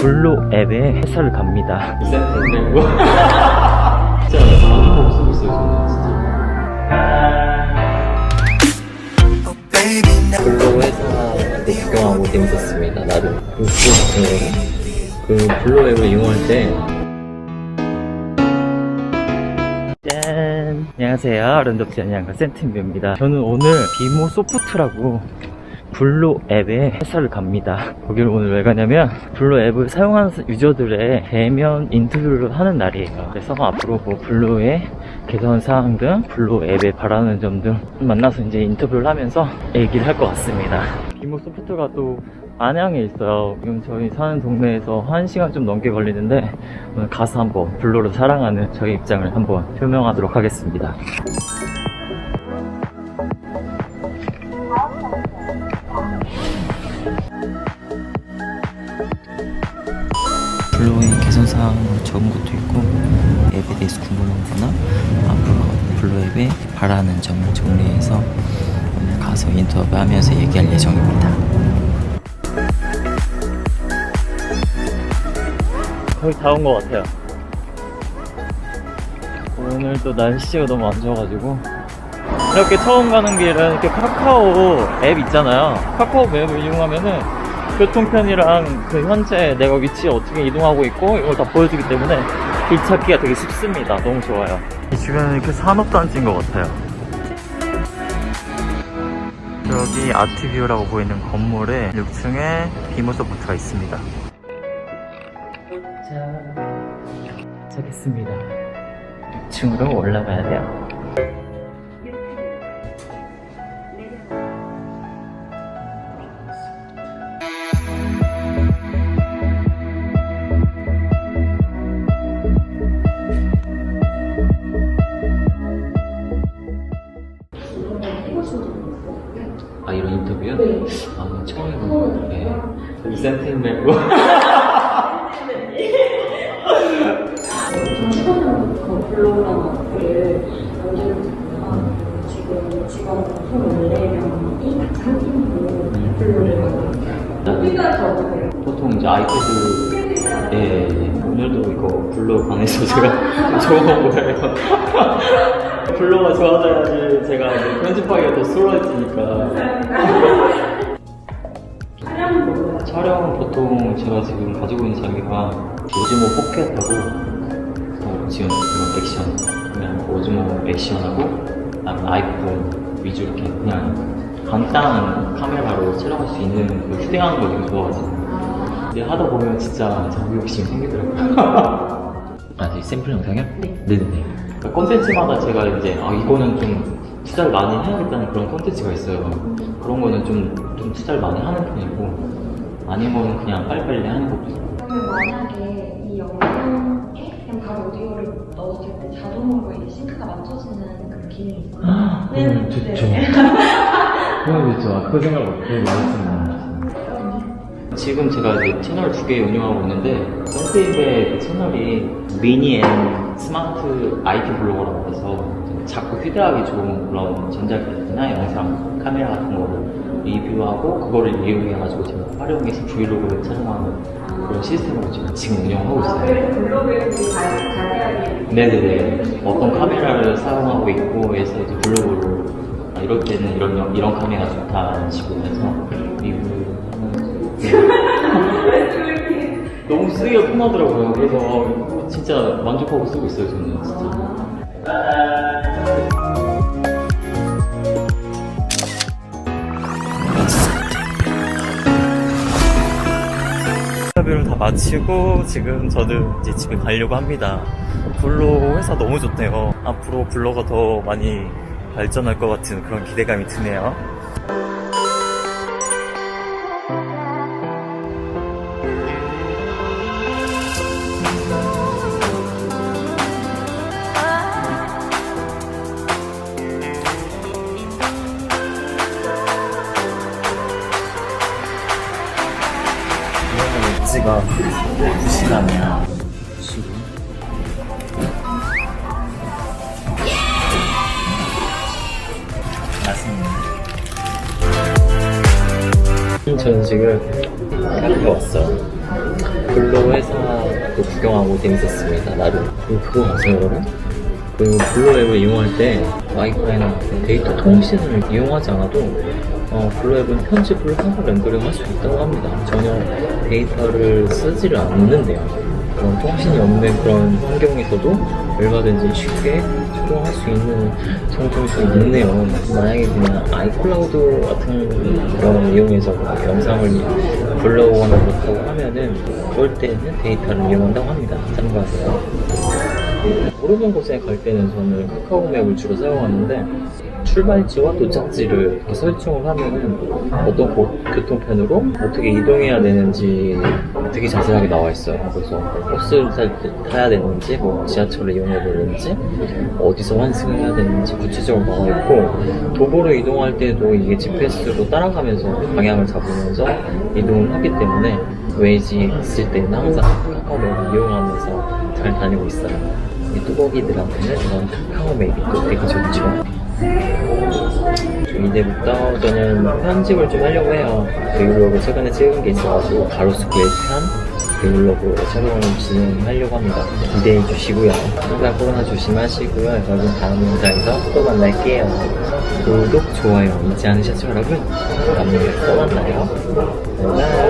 블루 앱에 회사를 갑니다. 센터 내고 진짜 만족하고 쓰고 있어요 진짜 블로 회사도 구경하고 재밌었습니다 나름 그 블로 앱을 이용할 때 짠! 안녕하세요. 아름답지 않냐가 센팀뷰입니다. 저는 오늘 비모 소프트라고 블루 앱에 회사를 갑니다. 거기를 오늘 왜 가냐면 블루 앱을 사용하는 유저들의 대면 인터뷰를 하는 날이에요. 그래서 앞으로 뭐 블루의 개선 사항 등 블루 앱에 바라는 점 등 만나서 이제 인터뷰를 하면서 얘기를 할 것 같습니다. 비모 소프트가 또 안양에 있어요. 지금 저희 사는 동네에서 1시간 좀 넘게 걸리는데 오늘 가서 한번 블루를 사랑하는 저희 입장을 한번 표명하도록 하겠습니다. 사항으로 적은 것도 있고 앱에 대해서 궁금한 거나 앞으로 블루 앱에 바라는 점을 정리해서 오늘 가서 인터뷰하면서 얘기할 예정입니다. 거의 다 온 것 같아요. 오늘 또 날씨가 너무 안 좋아가지고 이렇게 처음 가는 길은 이렇게 카카오 앱 있잖아요. 카카오 앱을 이용하면은 교통편이랑 그 현재 내가 위치에 어떻게 이동하고 있고 이걸 다 보여주기 때문에 길 찾기가 되게 쉽습니다. 너무 좋아요. 이 주변은 이렇게 산업단지인 것 같아요. 여기 아트뷰라고 보이는 건물에 6층에 비모소프트가 있습니다. 자, 도착했습니다. 6층으로 올라가야 돼요. 2cm 메고 전이한 팀으로 블로그를 보통 이제 아이패드 예, 예, 오늘도 이거 블로그 관해서 제가 좋은 거예요. 블로그가 좋아져야지 제가 편집하기가 더 수월해지니까. 촬영은 뭐예요? 촬영은 보통 제가 지금 가지고 있는 장비가 오즈모 포켓하고 어, 지금 이거 액션 그냥 오즈모 액션하고 그다음에 아이폰 위주 이렇게 그냥 간단한 카메라로 촬영할 수 있는 그 휴대하는 거 되게 좋아하거든요 근데 하다 보면 진짜 장비 욕심 생기더라고요 아, 네, 샘플 영상이요? 네. 네네네 그러니까 콘텐츠마다 제가 이제 아 이거는 좀 투자를 많이 해야겠다는 그런 콘텐츠가 있어요 그런 거는 좀, 좀 투자를 많이 하는 편이고 아니면 그냥 빨리빨리 하는 것도 그러면 만약에 이 영상에 그냥 바로 오디오를 넣었을 때 자동으로 이제 싱크가 맞춰지는 그런 기능이 있어요. 그러면 좋죠. 그러면 좋죠. 아, 그거 생각 못해 많이 지금 제가 이제 채널 두 개 운영하고 있는데 썬테이브의 그 채널이 미니 앤 스마트 IT 블로거라고 해서 자꾸 휴대하기 좋은 그런 전자기기나 영상 카메라 같은 거를 리뷰하고 그거를 이용해가지고 제가 활용해서 브이로그를 촬영하는 그런 시스템으로 지금, 지금 운영하고 있어요. 블로그에 잘, 자세하게 네네네. 어떤 카메라를 사용하고 있고 해서 이제 블로그를 아, 이럴 때는 이런 영- 이런 카메라 좋다는 식으로 해서 리뷰 너무 쓰기가 편하더라고요. 그래서 진짜 만족하고 쓰고 있어요. 저는 진짜. 인터뷰를 다 마치고 지금 저는 이제 집에 가려고 합니다. 블로 회사 너무 좋대요. 앞으로 블로가 더 많이 발전할 것 같은 그런 기대감이 드네요. 엣지가 부실하네요. 맞습니다. 저는 지금 캐나다 왔어요. 블로 회사도 구경하고 재밌었습니다. 나름. 그리고 그거 아세요, 여러분? 그 블로 앱을 이용할 때 와이파이나 데이터 통신을 이용하지 않아도 어, 블로 앱은 편집을 하고 렌더링 할 수 있다고 합니다. 전혀 데이터를 쓰지를 않는데요. 그런 통신이 없는 그런 환경에서도 얼마든지 쉽게 촬영할 수 있는 장점이 있네요. 만약에 그냥 아이클라우드 같은 그런 이용해서 영상을 블로그나 그렇다고 하면은 그럴 때는 데이터를 이용한다고 합니다. 참고하세요. 모르는 곳에 갈 때는 저는 카카오맵을 주로 사용하는데 출발지와 도착지를 이렇게 설정을 하면은 어떤 곳, 교통편으로 어떻게 이동해야 되는지 되게 자세하게 나와 있어요. 그래서 버스를 타야 되는지, 뭐 지하철을 이용해야 되는지, 어디서 환승을 해야 되는지 구체적으로 나와 있고 도보로 이동할 때도 이게 GPS로 따라가면서 방향을 잡으면서 이동을 하기 때문에 웨이지 있을 때는 항상 카카오맵을 이용하면서 잘 다니고 있어요. 이 뚜벅이들한테는 이런 카카오맵이 또 되게 좋죠. 이제부터 저는 편집을 좀 하려고 해요. 브이로그 최근에 찍은 게 있어가지고 가로수길 편 브이로그 촬영을 진행하려고 합니다. 기대해 주시고요. 항상 코로나 조심하시고요. 여러분 다음 영상에서 또 만날게요. 구독, 좋아요 잊지 않으셨죠 여러분? 다음 영상에서 또 만나요. 바이바이.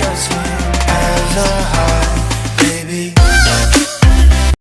Just me as a heart.